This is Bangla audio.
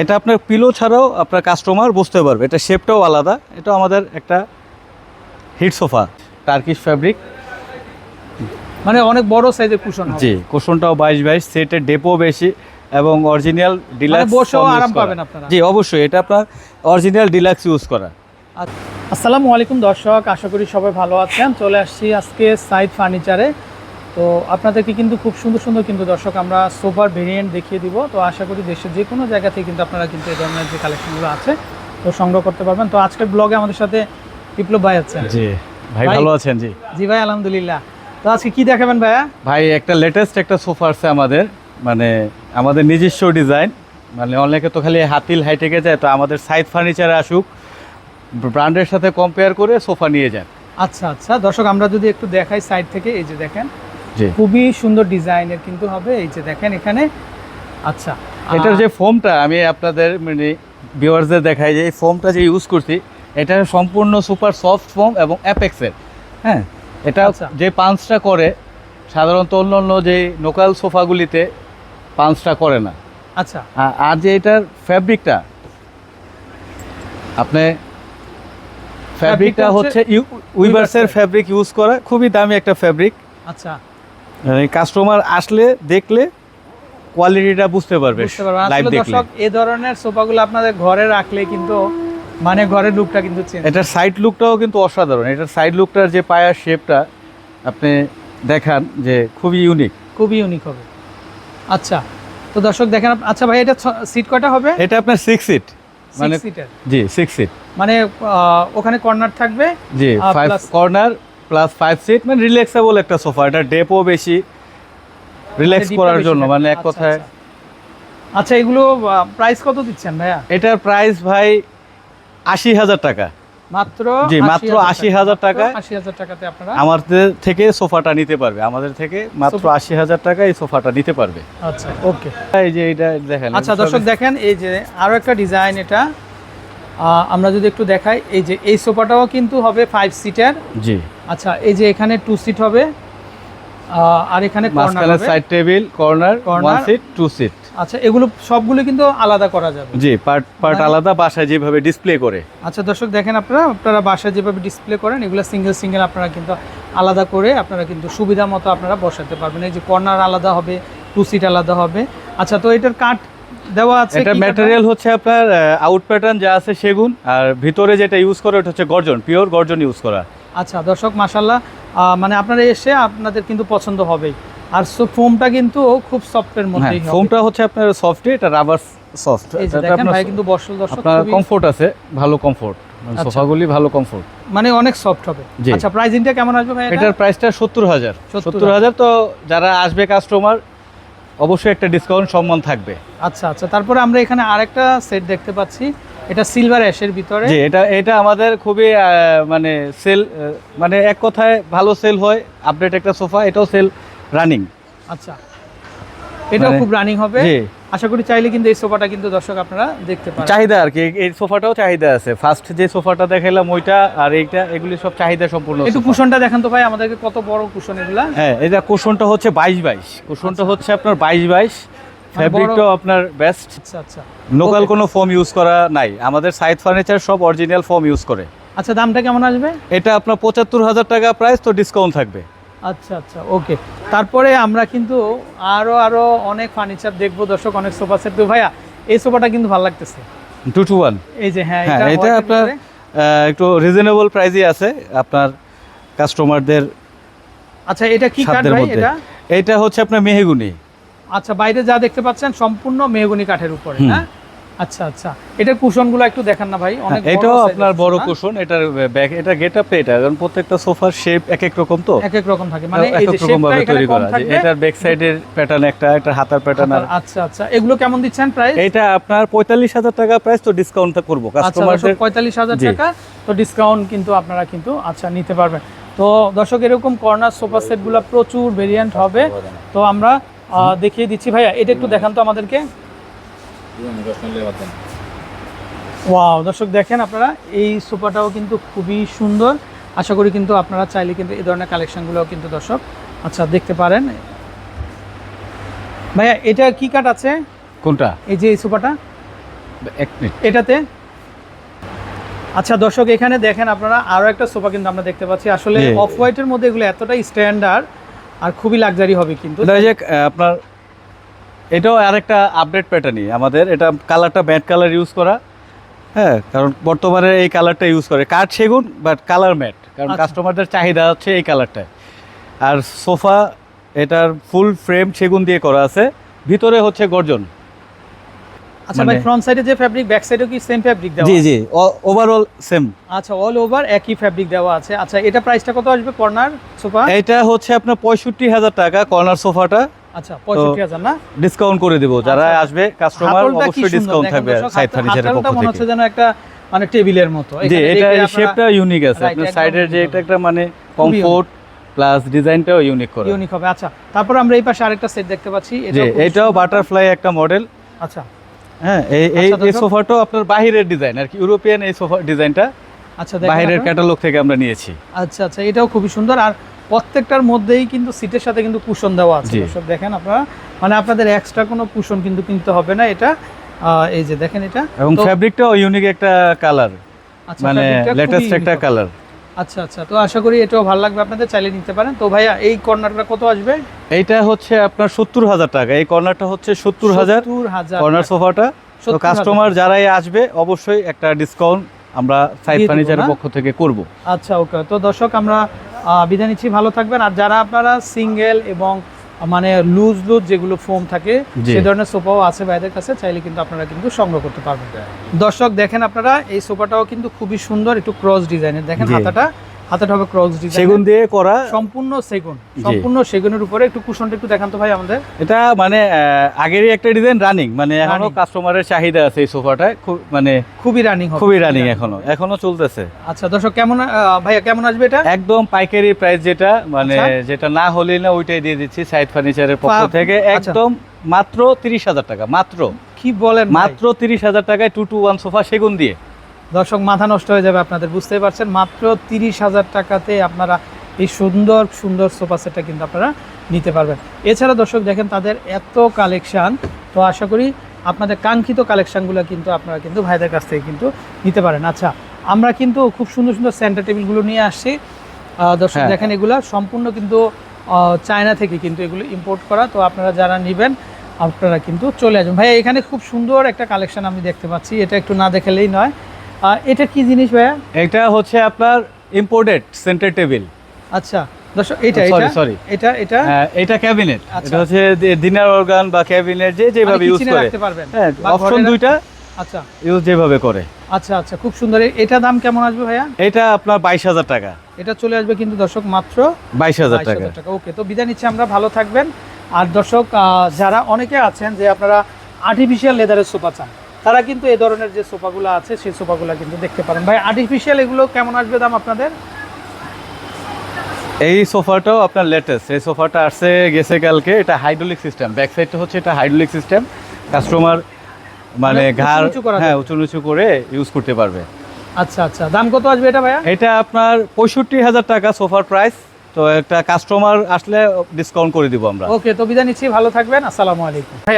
এটা আপনার পিলো ছাড়াও আপনার কাস্টমার বুঝতে পারবে। এটা শেপটাও আলাদা। এটা আমাদের একটা হিট সোফা টার্কিশ ফ্যাব্রিক মানে অনেক বড় সাইজের কুশন জি কুশনটাও বাইশ বাইশ সেটের ডেপো বেশি এবং অরিজিনাল ডিলাক্স মানে বসেও আরাম পাবেন আপনারা। জি অবশ্যই এটা আপনার অরিজিনাল ডিলাক্স ইউজ করা। আসসালামু আলাইকুম দর্শক আশা করি সবাই ভালো আছেন। চলে আসছি আজকে সাইড ফার্নিচারে তো আপনাদেরকে কিন্তু খুব সুন্দর সুন্দর কিন্তু দর্শক আমরা সোফার ভেরিয়েন্ট দেখিয়ে দিব। তো আশা করি দেশের যে কোনো জায়গা থেকে কিন্তু আপনারা কিন্তু এই ধরনের যে কালেকশনগুলো আছে তো সংগ্রহ করতে পারবেন। তো আজকের ব্লগে আমাদের সাথে বিপ্লব ভাই আছেন। জি ভাই ভালো আছেন? জি। জি ভাই আলহামদুলিল্লাহ। তো আজকে কি দেখাবেন ভাইয়া? ভাই একটা লেটেস্ট একটা সোফা আছে আমাদের মানে আমাদের নিজস্ব ডিজাইন মানে অনেকে তো খালি হাতিল হাইটেকে যায় তো আমাদের সাইড ফার্নিচারে আসুক ব্র্যান্ডের সাথে কম্পেয়ার করে সোফা নিয়ে যান। আচ্ছা আচ্ছা। দর্শক আমরা যদি একটু দেখাই সাইড থেকে এই যে দেখেন খুবই সুন্দর ডিজাইনের কিন্তু হবে এই যে দেখেন এখানে। আচ্ছা এটার যে ফোমটা আমি আপনাদের মানে ভিউয়ার্সদের দেখাই যে এই ফোমটা যে ইউজ করছি এটা সম্পূর্ণ সুপার সফট ফোম এবং অ্যাপেক্সের হ্যাঁ এটা আচ্ছা। যে পাঞ্চটা করে সাধারণত অন্য অন্য যে লোকাল সোফাগুলিতে পাঞ্চটা করে না। আচ্ছা। আর যে এটার ফ্যাব্রিকটা আপনি ফ্যাব্রিকটা হচ্ছে উইভার্সের। ফ্যাব্রিক ইউজ করা খুবই দামি একটা ফ্যাব্রিক আচ্ছা। কাস্টমার আসলে দেখলে কোয়ালিটিটা বুঝতে পারবে লাইভ দেখলে। দর্শক এই ধরনের সোফাগুলো আপনাদের ঘরে রাখলে কিন্তু মানে ঘরের লুকটা কিন্তু চেঞ্জ এটার সাইড লুকটাও কিন্তু অসাধারণ। এটার সাইড লুকটার যে পায়ার শেপটা আপনি দেখান যে খুবই ইউনিক খুবই ইউনিক হবে। আচ্ছা তো দর্শক দেখেন আচ্ছা ভাই এটা সিট কয়টা হবে? এটা আপনার সিক্স সিট মানে জি সিক্স সিট মানে ওখানে কর্নার থাকবে G five corner plus five seat মানে রিল্যাক্সেবল একটা সোফা এটা ডেপও বেশি। রিল্যাক্স করার জন্য মানে এক আচ্ছা, কথায়। আচ্ছা। আচ্ছা এগুলো প্রাইস কত দিচ্ছেন ভাইয়া? এটার প্রাইস ভাই আশি হাজার টাকা। মাত্র জি, মাত্র 80,000 টাকা। আশি হাজার টাকাতে আপনারা আমাদের থেকে সোফাটা নিতে পারবে। আমাদের থেকে মাত্র আশি হাজার টাকা এই সোফাটা নিতে পারবে। আচ্ছা ওকে এই যে এটা দেখেন আচ্ছা দর্শক দেখেন এই যে আরও একটা ডিজাইন এটা। আমরা যদি একটু দেখাই এই যে এই সোফাটাও কিন্তু হবে ফাইভ সিটার জি। আচ্ছা এই যে এখানে টু সিট হবে আর এখানে corner side table corner. One seat two seat আচ্ছা এগুলো সবগুলো কিন্তু আলাদা করা যাবে। জি পার্ট পার্ট মানে- আলাদা বাসায় যেভাবে ডিসপ্লে করে। আচ্ছা দর্শক দেখেন আপনারা আপনারা বাসায় যেভাবে ডিসপ্লে করেন এগুলো সিঙ্গেল সিঙ্গেল আপনারা কিন্তু আলাদা করে আপনারা কিন্তু সুবিধা মতো আপনারা বসাতে পারবেন। এই যে কর্নার আলাদা হবে টু সিট আলাদা হবে। আচ্ছা তো এটার কাঠ দেওয়া আছে এটা ম্যাটেরিয়াল হচ্ছে আপনার আউট প্যাটার্ন যা আছে সেগুন আর ভিতরে যেটা ইউজ করে ওটা হচ্ছে গর্জন পিওর গর্জন ইউজ করা। আচ্ছা দর্শক মাসাল্লাহ মানে আপনারা এসে আপনাদের কিন্তু পছন্দ হবেই আর ফোমটা কিন্তু খুব সফটের হবে। ফোমটা হচ্ছে আপনার সফট এটা রাবার সফট যে ভাই কিন্তু দর্শক আপনার কমফোর্ট আছে ভালো কমফোর্ট আচ্ছা। সোফাগুলি ভালো কমফোর্ট মানে অনেক সফট হবে। আচ্ছা প্রাইসিংটা কেমন আসবে ভাই এটা? এটার প্রাইসটা সত্তর হাজার। সত্তর হাজার তো যারা আসবে কাস্টমার অবশ্যই একটা ডিসকাউন্ট সম্মান থাকবে। আচ্ছা আচ্ছা তারপরে আমরা এখানে আরেকটা সেট দেখতে পাচ্ছি। এটা সিলভার অ্যাশের ভিতরে। জি এটা এটা আমাদের খুবই মানে সেল মানে এক কথায় ভালো সেল হয়। আপডেট একটা সোফা এটাও সেল রানিং আচ্ছা এটাও মানে- খুব রানিং হবে। জি। আশা করি চাইলে কিন্তু এই সোফাটা কিন্তু দর্শক আপনারা দেখতে পারেন। চাহিদা আর কি এই- সোফাটাও চাহিদা আছে। ফার্স্ট যে সোফাটা দেখাইলাম ওইটা আর এইটা এগুলি সব চাহিদা সম্পূর্ণ একটু। কুশনটা দেখেন তো ভাই আমাদেরকে কত বড় কুশন এগুলা। হ্যাঁ এটা কুশনটা হচ্ছে বাইশ বাইশ কুশনটা হচ্ছে আপনার বাইশ বাইশ ফ্যাব্রিকটাও আপনার বেস্ট আচ্ছা আচ্ছা। Local Okay. কোনো ফোম ইউজ করা নাই। আমাদের সাইড ফার্নিচার সব অরিজিনাল ফোম ইউজ করে। আচ্ছা দামটা কেমন আসবে? এটা আপনার পঁচাত্তর হাজার টাকা প্রাইস তো ডিসকাউন্ট থাকবে। আচ্ছা আচ্ছা ওকে। তারপরে আমরা কিন্তু আরও আরও অনেক ফার্নিচার দেখব। দর্শক অনেক সোফা সেট তো ভাইয়া এই সোফাটা কিন্তু ভালো লাগতেছে। টু টু ওয়ান এই যে হ্যাঁ হ্যাঁ এটা এটা আপনার একটু রিজনেবল প্রাইসই আছে। আপনার কাস্টমারদের আচ্ছা এটা কি কাঠ ভাই এটা? এটা হচ্ছে আপনার মেহেগুনি। আচ্ছা বাইরে যা দেখতে পাচ্ছেন সম্পূর্ণ মেহগনি কাঠের উপরে হ্যাঁ? আচ্ছা আচ্ছা। এটার কুশনগুলো একটু দেখান না ভাই অনেক হ্যাঁ, এটাও আপনার বড়? কুশন এটার ব্যাক এটা গেট আপ এটা কারণ প্রত্যেকটা সোফার শেপ এক এক রকম তো। এক এক রকম থাকে। মানে এই যে রকম ভাবে তৈরি করা যে থাকবে। এটার ব্যাক সাইডের প্যাটার্ন একটা একটা হাতার প্যাটার্ন আর। আচ্ছা আচ্ছা। এগুলো কেমন দিচ্ছেন প্রাইস এটা আপনার পঁয়তাল্লিশ হাজার টাকা প্রাইস তো ডিসকাউন্ট করব আচ্ছা কাস্টমারদের পঁয়তাল্লিশ হাজার জি। টাকা তো ডিসকাউন্ট কিন্তু আপনারা কিন্তু আচ্ছা নিতে পারবেন। তো দর্শক এরকম কর্নার সোফা সেটগুলো প্রচুর ভেরিয়েন্ট হবে। তো আমরা আহ, দেখিয়ে দিচ্ছি। ভাইয়া এটা একটু দেখান তো আমাদেরকে। ওয়াও দর্শক দেখেন আপনারা এই সোফাটাও কিন্তু খুবই সুন্দর। আশা করি কিন্তু আপনারা চাইলে কিন্তু এই ধরনের কালেকশনগুলোও কিন্তু দর্শক আচ্ছা দেখতে পারেন। ভাইয়া এটা কি কাঠ আছে? কোনটা? এই যে এই সোফাটা? এক মিনিট। এটাতে? আচ্ছা দর্শক এখানে দেখেন আপনারা আরও একটা সোফা কিন্তু আমরা দেখতে পাচ্ছি। আসলে অফ হোয়াইটের মধ্যে এগুলো এতটাই স্ট্যান্ডার্ড আর খুবই লাক্সারি হবে কিন্তু। আপনার এটাও আরেকটা আপডেট প্যাটার্নই আমাদের এটা কালারটা ব্যাড কালার ইউজ করা। হ্যাঁ কারণ বর্তমানে এই কালারটা ইউজ করে। কাঠ সেগুন বাট কালার ম্যাট কারণ আচ্ছা। কাস্টমারদের চাহিদা হচ্ছে এই কালারটায় আর সোফা এটার ফুল ফ্রেম সেগুন দিয়ে করা আছে। ভিতরে হচ্ছে গর্জন। আচ্ছা ভাই মানে- ফ্রন্ট সাইডে যে ফ্যাব্রিক ব্যাক সাইডেও কি সেম ফ্যাব্রিক দেওয়া জি জি ওভারঅল সেম আচ্ছা অল ওভার একই ফ্যাব্রিক দেওয়া আছে। আচ্ছা এটা প্রাইসটা কত আসবে কর্নার সোফা? এটা হচ্ছে আপনার পঁয়ষট্টি হাজার টাকা কর্নার সোফাটা। আচ্ছা পঁয়ষট্টি হাজার না? ডিসকাউন্ট করে দিব। যারা আচ্ছা। আসবে কাস্টমার অবশ্যই ডিসকাউন্ট থাকবে সাইড ফার্নিচারের হাতলটা পক্ষ মনে হচ্ছে যেন একটা মানে টেবিলের মতো। জি এটা দেখে এই আপনারা- শেপটা ইউনিক আছে। আপনার সাইডের যে এটা একটা মানে কমফোর্ট প্লাস ডিজাইনটাও ইউনিক করে। ইউনিক হবে আচ্ছা। তারপর আমরা এই পাশে আরেকটা সেট দেখতে পাচ্ছি। এটাও। বাটারফ্লাই একটা মডেল আচ্ছা। হ্যাঁ এই এই আচ্ছা। সোফাটাও আপনার বাহিরের ডিজাইন আর কি। ইউরোপিয়ান এই সোফা ডিজাইনটা আচ্ছা আপনারা। ক্যাটালগ থেকে আমরা নিয়েছি। আচ্ছা আচ্ছা এটাও খুবই সুন্দর। আর প্রত্যেকটার মধ্যেই কিন্তু সিটের সাথে কিন্তু কুশন দেওয়া আছে। দর্শক দেখেন আপনারা মানে আপনাদের এক্সট্রা কোনো কুশন কিন্তু কিনতে হবে না। এটা এই যে দেখেন এটা। এবং ফ্যাব্রিকটাও ইউনিক একটা কালার আচ্ছা, মানে লেটেস্ট একটা কালার আচ্ছা আচ্ছা তো আশা করি এটাও ভালো লাগবে আপনাদের চাইলে নিতে পারেন। তো ভাইয়া এই কর্নারটা কত আসবে? এইটা হচ্ছে আপনার সত্তর হাজার টাকা। এই কর্নারটা হচ্ছে সত্তর হাজার। কর্নার সোফাটা তো কাস্টমার যারাই আসবে অবশ্যই একটা ডিসকাউন্ট আমরা সাইড ফার্নিচারের পক্ষ থেকে করব। আচ্ছা ওকে তো দর্শক আমরা বিদায় নিচ্ছি ভালো থাকবেন। আর যারা আপনারা সিঙ্গেল এবং মানে লুজ লুজ যেগুলো ফোম থাকে সে ধরনের সোফাও আছে ভাইদের কাছে চাইলে কিন্তু আপনারা কিন্তু সংগ্রহ করতে পারবেন। দর্শক দেখেন আপনারা এই সোফাটাও কিন্তু খুবই সুন্দর একটু ক্রস ডিজাইনের দেখেন। হাতাটা হাতাটা হবে ক্রস ডিজাইন সেগুন দিয়ে করা সম্পূর্ণ সেগুন সম্পূর্ণ সেগুনের উপরে একটু কুশনটা একটু দেখান তো ভাই আমাদের। এটা মানে আগেরই একটা ডিজাইন রানিং মানে এখনও কাস্টমারের চাহিদা আছে এই সোফাটায় খুব মানে খুবই রানিং খুবই রানিং এখনও এখনও চলতেছে। আচ্ছা দর্শক কেমন ভাইয়া কেমন আসবে এটা? একদম পাইকারি প্রাইস যেটা মানে আচ্ছা। যেটা না হলেই না ওইটাই দিয়ে দিচ্ছি সাইড ফার্নিচারের পক্ষ থেকে। আচ্ছা। একদম মাত্র তিরিশ হাজার টাকা মাত্র। কি বলেন মাত্র তিরিশ হাজার টাকায় টু টু ওয়ান সোফা সেগুন দিয়ে। দর্শক মাথা নষ্ট হয়ে যাবে আপনাদের বুঝতেই পারছেন। মাত্র তিরিশ হাজার টাকাতে আপনারা এই সুন্দর সুন্দর সোফা সেটটা কিন্তু আপনারা নিতে পারবেন। এছাড়া দর্শক দেখেন তাদের এত কালেকশান। তো আশা করি আপনাদের কাঙ্ক্ষিত কালেকশানগুলো কিন্তু আপনারা কিন্তু ভাইদের কাছ থেকে কিন্তু নিতে পারেন। আচ্ছা আমরা কিন্তু খুব সুন্দর সুন্দর সেন্টার টেবিলগুলো নিয়ে আসছি। দর্শক হ্যাঁ। দেখেন এগুলো সম্পূর্ণ কিন্তু চায়না থেকে কিন্তু এগুলো ইম্পোর্ট করা। তো আপনারা যারা নেবেন আপনারা কিন্তু চলে আসবেন। ভাইয়া এখানে খুব সুন্দর একটা কালেকশন আমি দেখতে পাচ্ছি। এটা একটু না দেখালেই নয়। আহ, এটা কি জিনিস ভাইয়া? এটা হচ্ছে আপনার ইম্পোর্টেড সেন্টার টেবিল আচ্ছা দর্শক এটা Sorry, এটা? এটা এটা? এটা ক্যাবিনেট আচ্ছা। এটা হচ্ছে ডিনার অর্গান বা ক্যাবিনেট যে যেভাবে মানে ইউজ করে। হ্যাঁ অপশন দুইটা আচ্ছা। ইউজ যেভাবে করে। আচ্ছা আচ্ছা খুব সুন্দর। এটা দাম কেমন আসবে ভাইয়া? এটা আপনার বাইশ হাজার টাকা। এটা চলে আসবে কিন্তু দর্শক মাত্র বাইশ হাজার 22,000 টাকা। ওকে তো বিদায় নিচ্ছি আমরা। ভালো থাকবেন। আর দর্শক যারা অনেকে আছেন যে আপনারা আর্টিফিশিয়াল লেদারের সোফা চান তারা কিন্তু এই ধরনের যে সোফাগুলো আছে সেই সোফাগুলো কিন্তু দেখতে পারেন। ভাই আর্টিফিশিয়াল এগুলো কেমন আসবে দাম আপনাদের? এই সোফাটাও আপনার লেটেস্ট এই সোফাটা আসছে গেছে কালকে। এটা হাইড্রোলিক সিস্টেম ব্যাক সাইডটা হচ্ছে এটা হাইড্রোলিক সিস্টেম কাস্টমার মানে ঘাড় হ্যাঁ উঁচু নিচু করে ইউজ করতে পারবে। আচ্ছা আচ্ছা। দাম কত আসবে এটা ভাইয়া? এটা আপনার পঁয়ষট্টি হাজার টাকা সোফার প্রাইস তো একটা কাস্টমার আসলে ডিসকাউন্ট করে দিব আমরা। ওকে তো বিদায় নিচ্ছি। ভালো থাকবেন। আসসালামু আলাইকুম। ভাই